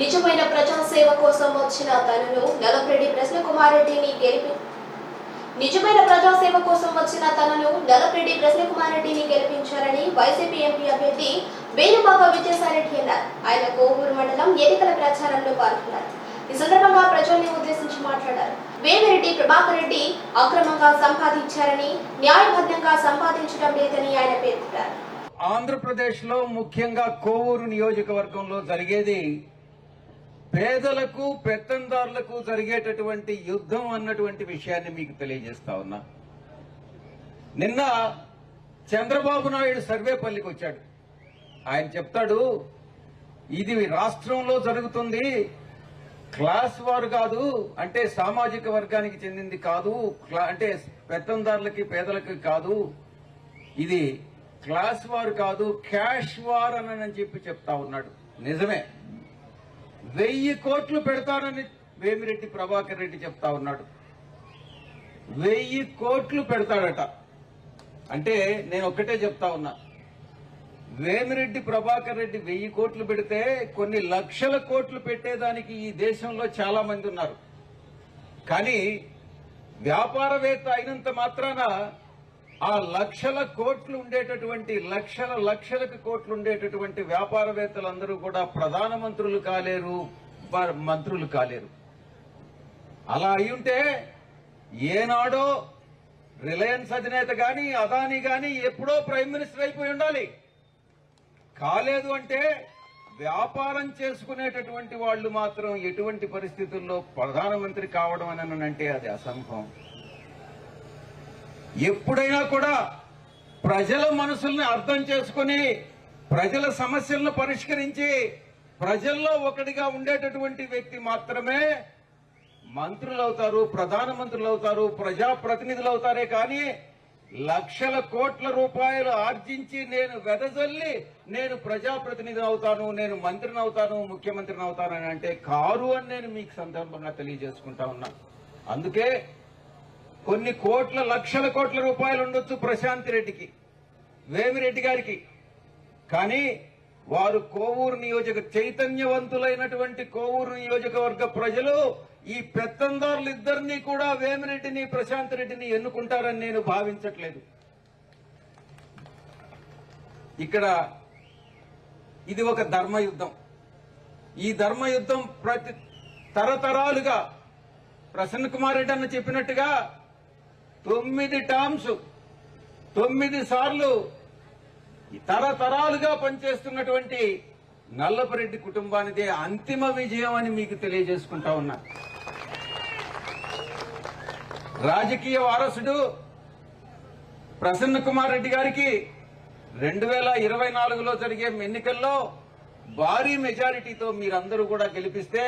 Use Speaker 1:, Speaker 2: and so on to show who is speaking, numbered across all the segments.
Speaker 1: నిజమైన ప్రజాసేవ కోసం వచ్చిన తనను నలపరెడ్డి ప్రశ్న కుమారెడ్డిని గెలిపి నిజమైన ప్రజాసేవ కోసం వచ్చిన తనను నలపరెడ్డి ప్రశ్న కుమారెడ్డిని గెలిపించారని వైసీపీ ఎంపీ అభ్యర్థి వేణుబాబ విజయసాయిరెడ్డి అన్నారు. ఆయన కోవూరు మండలం ఎన్నికల ప్రచారంలో పాల్గొన్నారు. ఈ సందర్భంగా ప్రజల్ని ఉద్దేశించి మాట్లాడారు. వేమిరెడ్డి ప్రభాకర్ రెడ్డి అక్రమంగా సంపాదించారని న్యాయబద్ధంగా సంపాదించడం లేదని ఆయన పేర్కొన్నారు.
Speaker 2: ఆంధ్రప్రదేశ్లో ముఖ్యంగా కోవూరు నియోజకవర్గంలో జరిగేది పేదలకు పెత్తందారులకు జరిగేటటువంటి యుద్ధం అన్నటువంటి విషయాన్ని మీకు తెలియజేస్తా ఉన్నా. నిన్న చంద్రబాబు నాయుడు సర్వేపల్లికి వచ్చాడు. ఆయన చెప్తాడు ఇది రాష్ట్రంలో జరుగుతుంది క్లాస్ వారు కాదు అంటే సామాజిక వర్గానికి చెందింది కాదు అంటే పెత్తందారులకి పేదలకి కాదు ఇది క్లాస్ వారు కాదు క్యాష్ వార్ అని చెప్పి చెప్తా ఉన్నాడు. నిజమే. వెయ్యి కోట్లు పెడతానని వేమిరెడ్డి ప్రభాకర్ రెడ్డి చెప్తా ఉన్నాడు. వెయ్యి కోట్లు పెడతాడట. అంటే నేను ఒక్కటే చెప్తా ఉన్నా. వేమిరెడ్డి ప్రభాకర్ రెడ్డి వెయ్యి కోట్లు పెడితే కొన్ని లక్షల కోట్లు పెట్టేదానికి ఈ దేశంలో చాలా మంది ఉన్నారు. కానీ వ్యాపారవేత్త అయినంత మాత్రాన ఆ లక్షల కోట్లు ఉండేటటువంటి లక్షల లక్షలకు కోట్లు ఉండేటటువంటి వ్యాపారవేత్తలందరూ కూడా ప్రధానమంత్రులు కాలేరు మంత్రులు కాలేరు. అలా అయి ఉంటే ఏనాడో రిలయన్స్ అధినేత గాని అదాని గాని ఎప్పుడో ప్రైమ్ మినిస్టర్ అయిపోయి ఉండాలి. కాలేదు అంటే వ్యాపారం చేసుకునేటటువంటి వాళ్ళు మాత్రం ఎటువంటి పరిస్థితుల్లో ప్రధానమంత్రి కావడం అని అంటే అది అసంభవం. ఎప్పుడైనా కూడా ప్రజల మనసుల్ని అర్థం చేసుకుని ప్రజల సమస్యలను పరిష్కరించి ప్రజల్లో ఒకటిగా ఉండేటటువంటి వ్యక్తి మాత్రమే మంత్రులు అవుతారు ప్రధానమంత్రులు అవుతారు ప్రజాప్రతినిధులు అవుతారే కానీ లక్షల కోట్ల రూపాయలు ఆర్జించి నేను వెదజల్లి నేను ప్రజాప్రతినిధి అవుతాను నేను మంత్రిని అవుతాను ముఖ్యమంత్రిని అవుతాను అని అంటే కారు అని నేను మీకు సందర్భంగా తెలియజేసుకుంటా ఉన్నా. అందుకే కొన్ని కోట్ల లక్షల కోట్ల రూపాయలు ఉండొచ్చు ప్రశాంత్ రెడ్డికి వేమిరెడ్డి గారికి. కానీ వారు కోవూరు నియోజక చైతన్యవంతులైనటువంటి కోవూరు నియోజకవర్గ ప్రజలు ఈ పెత్తందారులు ఇద్దరినీ కూడా వేమిరెడ్డిని ప్రశాంత్ రెడ్డిని ఎన్నుకుంటారని నేను భావించట్లేదు. ఇక్కడ ఇది ఒక ధర్మయుద్ధం. ఈ ధర్మయుద్ధం ప్రతి తరతరాలుగా ప్రసన్న కుమార్ రెడ్డి అన్న చెప్పినట్టుగా తొమ్మిది టర్మ్స్ తొమ్మిది సార్లు తరతరాలుగా పనిచేస్తున్నటువంటి నల్లపరెడ్డి కుటుంబానిదే అంతిమ విజయం అని మీకు తెలియజేసుకుంటా ఉన్నా. రాజకీయ వారసుడు ప్రసన్న కుమార్ రెడ్డి గారికి రెండు వేల ఇరవై నాలుగులో జరిగే ఎన్నికల్లో భారీ మెజారిటీతో మీరందరూ కూడా గెలిపిస్తే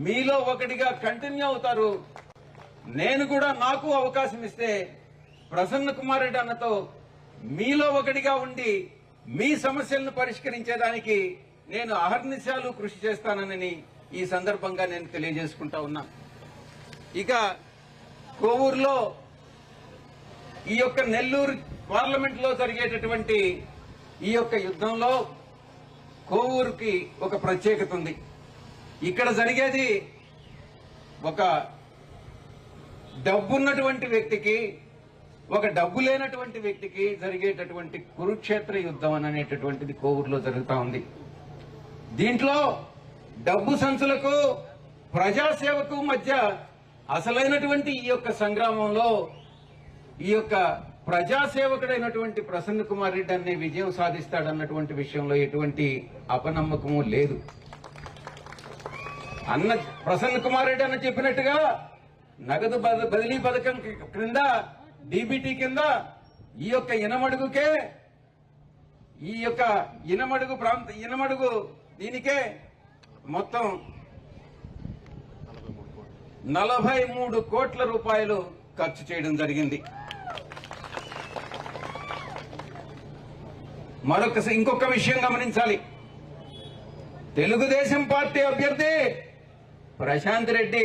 Speaker 2: మీలో ఒకటిగా కంటిన్యూ అవుతారు నేను కూడా నాకు అవకాశం ఇస్తే ప్రసన్న కుమార్ రెడ్డి అన్నతో మీలో ఒకటిగా ఉండి మీ సమస్యలను పరిష్కరించేదానికి నేను అహర్నిశాలు కృషి చేస్తానని ఈ సందర్భంగా నేను తెలియజేసుకుంటా ఉన్నా. ఇక కోవూరులో ఈ యొక్క నెల్లూరు పార్లమెంట్లో జరిగేటటువంటి ఈ యొక్క యుద్ధంలో కోవూరుకి ఒక ప్రత్యేకత ఉంది. ఇక్కడ జరిగేది ఒక డబ్బున్నటువంటి వ్యక్తికి ఒక డబ్బు లేనటువంటి వ్యక్తికి జరిగేటటువంటి కురుక్షేత్ర యుద్ధం అని అనేటటువంటిది కోవూరులో జరుగుతూ ఉంది. దీంట్లో డబ్బు సంచులకు ప్రజాసేవకు మధ్య అసలైనటువంటి ఈ యొక్క సంగ్రామంలో ఈ యొక్క ప్రజాసేవకుడైనటువంటి ప్రసన్న కుమార్ రెడ్డి అనే విజయం సాధిస్తాడన్నటువంటి విషయంలో ఎటువంటి అపనమ్మకము లేదు. అన్న ప్రసన్న కుమార్ రెడ్డి అన్న చెప్పినట్టుగా నగదు బదిలీ పథకం క్రింద డీబీటీ కింద ఈ యొక్క ఇనమడుగుకే ఈ యొక్క ఇనమడుగు ప్రాంత ఇనమడుగు దీనికే మొత్తం నలభై మూడు కోట్ల రూపాయలు ఖర్చు చేయడం జరిగింది. మరొక ఇంకొక విషయం గమనించాలి. తెలుగుదేశం పార్టీ అభ్యర్థి ప్రశాంత్ రెడ్డి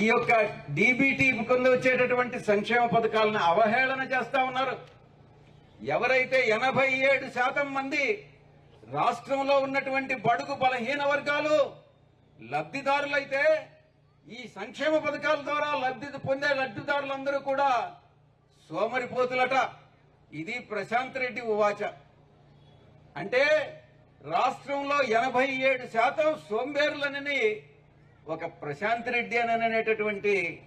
Speaker 2: ఈ యొక్క డీబీటీ కింద వచ్చేటటువంటి సంక్షేమ పథకాలను అవహేళన చేస్తా ఉన్నారు. ఎవరైతే ఎనభై ఏడు శాతం మంది రాష్ట్రంలో ఉన్నటువంటి బడుగు బలహీన వర్గాలు లబ్ధిదారులైతే ఈ సంక్షేమ పథకాల ద్వారా లబ్ధి పొందే లబ్ధిదారులందరూ కూడా సోమరిపోతులట. ఇది ప్రశాంత్ రెడ్డి ఉవాచ. అంటే రాష్ట్రంలో ఎనభై ఏడు శాతం సోంబేరులనని ఒక ప్రశాంత్ రెడ్డి అని అనేటటువంటి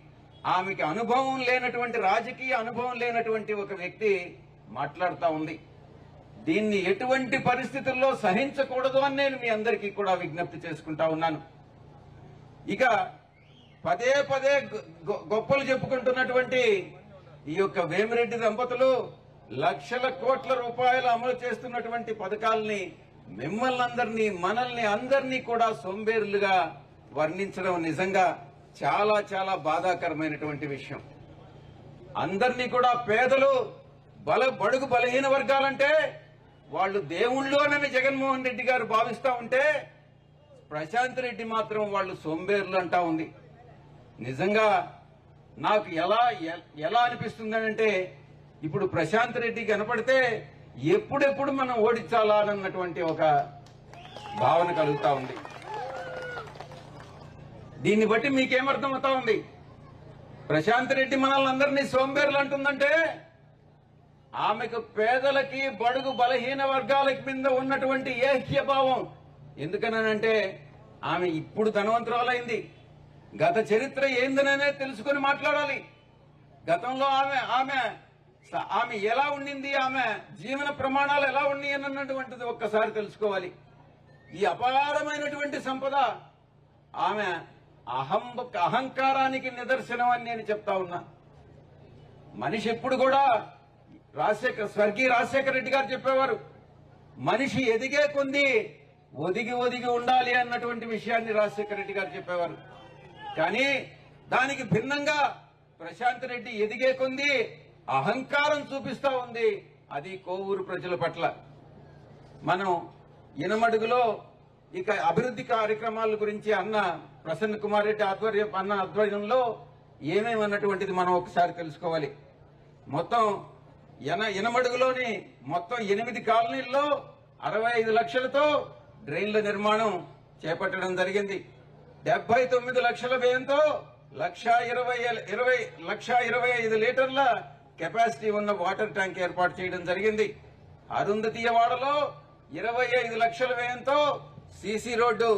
Speaker 2: ఆమెకి అనుభవం లేనటువంటి రాజకీయ అనుభవం లేనటువంటి ఒక వ్యక్తి మాట్లాడుతూ ఉంది. దీన్ని ఎటువంటి పరిస్థితుల్లో సహించకూడదు అని నేను మీ అందరికీ కూడా విజ్ఞప్తి చేసుకుంటా ఉన్నాను. ఇక పదే పదే గొ- గొప్పలు చెప్పుకుంటున్నటువంటి ఈ యొక్క వేమిరెడ్డి దంపతులు లక్షల కోట్ల రూపాయలు అమలు చేస్తున్నటువంటి పథకాలని మిమ్మల్ని అందరినీ మనల్ని అందరినీ కూడా సోంబేరులుగా వర్ణించడం నిజంగా చాలా చాలా బాధాకరమైనటువంటి విషయం. అందరినీ కూడా పేదలు బల బడుగు బలహీన వర్గాలంటే వాళ్ళు దేవుళ్ళోనని జగన్మోహన్ రెడ్డి గారు భావిస్తా ఉంటే ప్రశాంత్ రెడ్డి మాత్రం వాళ్ళు సోంబేర్లు అంటా ఉంది. నిజంగా నాకు ఎలా ఎలా అనిపిస్తుందనంటే ఇప్పుడు ప్రశాంత్ రెడ్డి కనపడితే ఎప్పుడెప్పుడు మనం ఓడించాలా అన్నటువంటి ఒక భావన కలుగుతా ఉంది. దీన్ని బట్టి మీకేమర్థం అవుతా ఉంది? ప్రశాంత్ రెడ్డి మనల్ని అందరినీ సోంబేర్లు అంటుందంటే ఆమెకు పేదలకి బడుగు బలహీన వర్గాలకి మీద ఉన్నటువంటి ఏక్యభావం ఎందుకనంటే ఆమె ఇప్పుడు ధనవంతురాలైంది. గత చరిత్ర ఏందననే తెలుసుకొని మాట్లాడాలి. గతంలో ఆమె ఆమె ఆమె ఎలా ఉండింది ఆమె జీవన ప్రమాణాలు ఎలా ఉన్నాయి అన్నటువంటిది ఒక్కసారి తెలుసుకోవాలి. ఈ అపారమైనటువంటి సంపద ఆమె అహం అహంకారానికి నిదర్శనం అని నేను చెప్తా ఉన్నా. మనిషి ఎప్పుడు కూడా రాజశేఖర్ స్వర్గీయ రాజశేఖర రెడ్డి గారు చెప్పేవారు మనిషి ఎదిగే కొంది ఒదిగి ఒదిగి ఉండాలి అన్నటువంటి విషయాన్ని రాజశేఖర రెడ్డి గారు చెప్పేవారు. కానీ దానికి భిన్నంగా ప్రశాంత్ రెడ్డి ఎదిగే కొంది అహంకారం చూపిస్తా ఉంది. అది కోవూరు ప్రజల పట్ల. మనం ఇనమడుగులో ఇక అభివృద్ధి కార్యక్రమాల గురించి అన్న ప్రసన్న కుమార్ రెడ్డి ఆధ్వర్యం అన్న ఆధ్వర్యంలో ఏమేమన్నటువంటిది మనం ఒకసారి తెలుసుకోవాలి. మొత్తం ఎన ఎనమడుగులోని మొత్తం ఎనిమిది కాలనీల్లో అరవై ఐదు లక్షలతో డ్రైన్ల నిర్మాణం చేపట్టడం జరిగింది. డెబ్బై తొమ్మిది లక్షల వ్యయంతో లక్ష ఇరవై ఇరవై లక్ష ఇరవై ఐదు లీటర్ల కెపాసిటీ ఉన్న వాటర్ ట్యాంక్ ఏర్పాటు చేయడం జరిగింది. అరుంధతీయవాడలో ఇరవై ఐదు లక్షల వ్యయంతో సీసీ రోడ్డు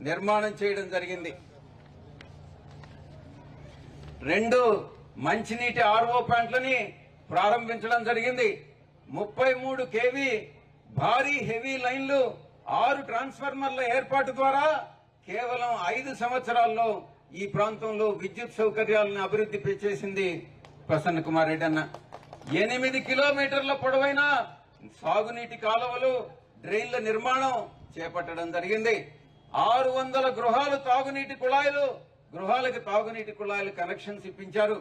Speaker 2: నిర్మాణం చేయడం జరిగింది. రెండు మంచినీటి ఆర్ఓ ప్లాంట్లని ప్రారంభించడం జరిగింది. ముప్పై మూడు కేవీ భారీ హెవీ లైన్లు ఆరు ట్రాన్స్ఫార్మర్ల ఏర్పాటు ద్వారా కేవలం ఐదు సంవత్సరాల్లో ఈ ప్రాంతంలో విద్యుత్ సౌకర్యాలను అభివృద్ధి చేసింది ప్రసన్న కుమార్ రెడ్డి అన్న. ఎనిమిది కిలోమీటర్ల పొడవైన సాగునీటి కాలువలు డ్రైన్ల నిర్మాణం చేపట్టడం జరిగింది. ఆరు వందల గృహాలు తాగునీటి కుళాయిలు. గృహాలకు తాగునీటి కుళాయిలు కనెక్షన్స్ ఇప్పించారు.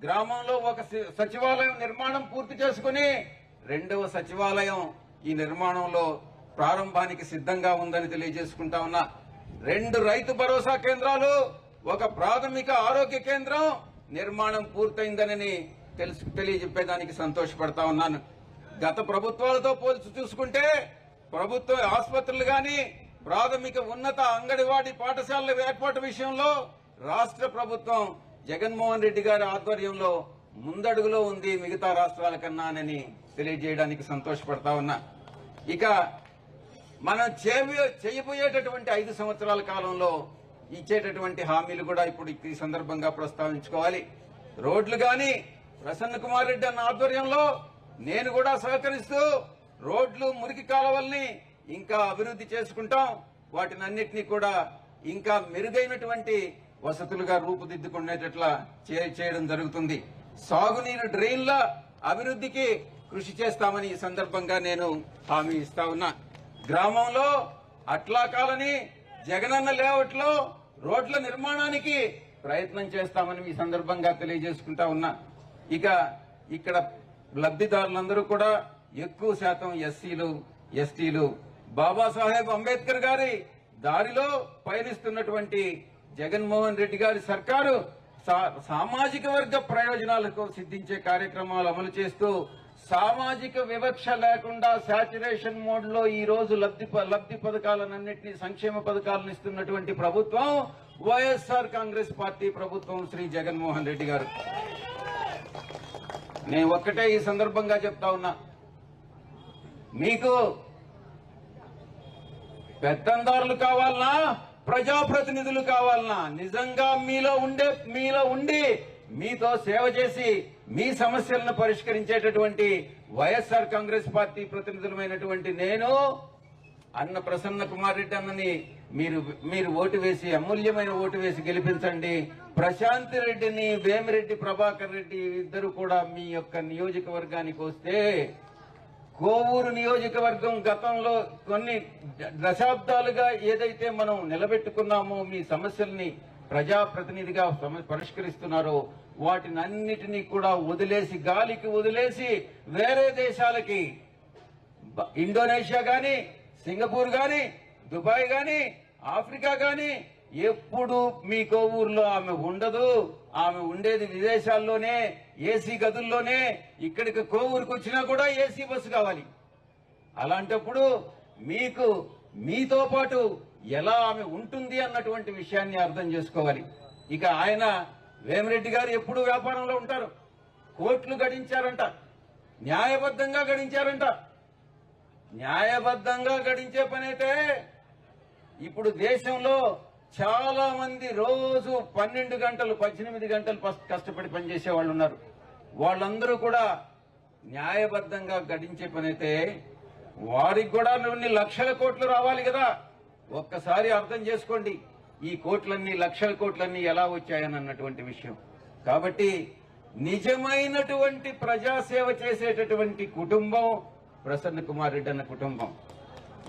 Speaker 2: గ్రామంలో ఒక సచివాలయం నిర్మాణం పూర్తి చేసుకుని రెండవ సచివాలయం ఈ నిర్మాణంలో ప్రారంభానికి సిద్ధంగా ఉందని తెలియజేసుకుంటా ఉన్నా. రెండు రైతు భరోసా కేంద్రాలు ఒక ప్రాథమిక ఆరోగ్య కేంద్రం నిర్మాణం పూర్తయిందని తెలుసు తెలియజెప్పేదానికి సంతోషపడతా ఉన్నాను. గత ప్రభుత్వాలతో పోల్చి చూసుకుంటే ప్రభుత్వ ఆసుపత్రులు గాని ప్రాథమిక ఉన్నత అంగడివాడి పాఠశాలల ఏర్పాటు విషయంలో రాష్ట్ర ప్రభుత్వం జగన్మోహన్ రెడ్డి గారి ఆధ్వర్యంలో ముందడుగులో ఉంది మిగతా రాష్ట్రాల కన్నానని తెలియజేయడానికి సంతోషపడతా ఉన్నా. ఇక మనం చేయబో చేయబోయేటటువంటి ఐదు సంవత్సరాల కాలంలో ఇచ్చేటటువంటి హామీలు కూడా ఇప్పుడు ఈ సందర్భంగా ప్రస్తావించుకోవాలి. రోడ్లు గాని ప్రసన్న కుమార్ రెడ్డి అన్న ఆధ్వర్యంలో నేను కూడా సహకరిస్తూ రోడ్లు మురికి కాలువల్ని ఇంకా అభివృద్ధి చేసుకుంటాం. వాటిని అన్నిటినీ కూడా ఇంకా మెరుగైనటువంటి వసతులుగా రూపుదిద్దుకునేటట్లా చే- చేయడం జరుగుతుంది. సాగునీరు డ్రైన్ల అభివృద్ధికి కృషి చేస్తామని ఈ సందర్భంగా నేను హామీ ఇస్తా ఉన్నా. గ్రామంలో అట్లా కాలని జగనన్న లేఅవుట్లో రోడ్ల నిర్మాణానికి ప్రయత్నం చేస్తామని ఈ సందర్భంగా తెలియజేసుకుంటా ఉన్నా. ఇక ఇక్కడ లబ్ధిదారులందరూ కూడా ఎక్కువ శాతం ఎస్సీలు ఎస్టీలు బాబాసాహెబ్ అంబేద్కర్ గారి దారిలో పయనిస్తున్నటువంటి జగన్మోహన్ రెడ్డి గారి సర్కారు సా- సామాజిక వర్గ ప్రయోజనాలకు సిద్ధించే కార్యక్రమాలు అమలు చేస్తూ సామాజిక వివక్ష లేకుండా శాచురేషన్ మోడ్లో ఈ రోజు లబ్ధి ప- లబ్ధి పథకాలన్నింటినీ సంక్షేమ పథకాలను ఇస్తున్నటువంటి ప్రభుత్వం వైఎస్ఆర్ కాంగ్రెస్ పార్టీ ప్రభుత్వం శ్రీ జగన్మోహన్ రెడ్డి గారు. నేను ఒక్కటే ఈ సందర్భంగా చెప్తా ఉన్నా. మీకు పెత్తందారులు కావాలనా? ప్రజాప్రతినిధులు కావాలనా? నిజంగా మీలో ఉండే మీలో ఉండి మీతో సేవ చేసి మీ సమస్యలను పరిష్కరించేటటువంటి వైఎస్ఆర్ కాంగ్రెస్ పార్టీ ప్రతినిధులమైనటువంటి నేను అన్న ప్రసన్న కుమార్ రెడ్డి అన్నని మీరు మీరు ఓటు వేసి అమూల్యమైన ఓటు వేసి గెలిపించండి. ప్రశాంత్ రెడ్డిని వేమిరెడ్డి ప్రభాకర్ రెడ్డి ఇద్దరు కూడా మీ యొక్క నియోజకవర్గానికి వస్తే కోవూరు నియోజకవర్గం గతంలో కొన్ని దశాబ్దాలుగా ఏదైతే మనం నిలబెట్టుకున్నామో మీ సమస్యల్ని ప్రజాప్రతినిధిగా పరిష్కరిస్తున్నారో వాటిని అన్నిటినీ కూడా వదిలేసి గాలికి వదిలేసి వేరే దేశాలకి ఇండోనేషియా గాని సింగపూర్ గాని దుబాయ్ గాని ఆఫ్రికా గాని ఎప్పుడు మీ ఊర్లో ఆమె ఉండదు. ఆమె ఉండేది విదేశాల్లోనే ఏసీ గదుల్లోనే. ఇక్కడికి కోవూరుకు వచ్చినా కూడా ఏసీ బస్సు కావాలి. అలాంటప్పుడు మీకు మీతో పాటు ఎలా ఆమె ఉంటుంది అన్నటువంటి విషయాన్ని అర్థం చేసుకోవాలి. ఇక ఆయన వేమిరెడ్డి గారు ఎప్పుడు వ్యాపారంలో ఉంటారు. కోట్లు గడించారంట. న్యాయబద్ధంగా గడించారంట. న్యాయబద్ధంగా గడించే పనైతే ఇప్పుడు దేశంలో చాలా మంది రోజు పన్నెండు గంటలు పద్దెనిమిది గంటలు కష్టపడి పనిచేసే వాళ్ళు ఉన్నారు. వాళ్ళందరూ కూడా న్యాయబద్ధంగా గడించే పనైతే వారికి కూడా కొన్ని లక్షల కోట్లు రావాలి కదా. ఒక్కసారి అర్థం చేసుకోండి ఈ కోట్లన్నీ లక్షల కోట్లన్నీ ఎలా వచ్చాయని అన్నటువంటి విషయం. కాబట్టి నిజమైనటువంటి ప్రజాసేవ చేసేటటువంటి కుటుంబం ప్రసన్న కుమార్ రెడ్డి అన్న కుటుంబం.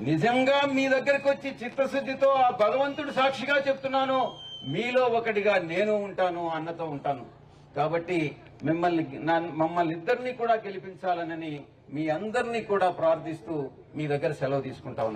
Speaker 2: నిజంగా మీ దగ్గరకు వచ్చి చిత్తశుద్ధితో ఆ భగవంతుడు సాక్షిగా చెప్తున్నాను. మీలో ఒకటిగా నేను ఉంటాను అన్నతో ఉంటాను. కాబట్టి మిమ్మల్ని మమ్మల్ని ఇద్దరిని కూడా గెలిపించాలనని మీ అందరినీ కూడా ప్రార్థిస్తూ మీ దగ్గర సెలవు తీసుకుంటా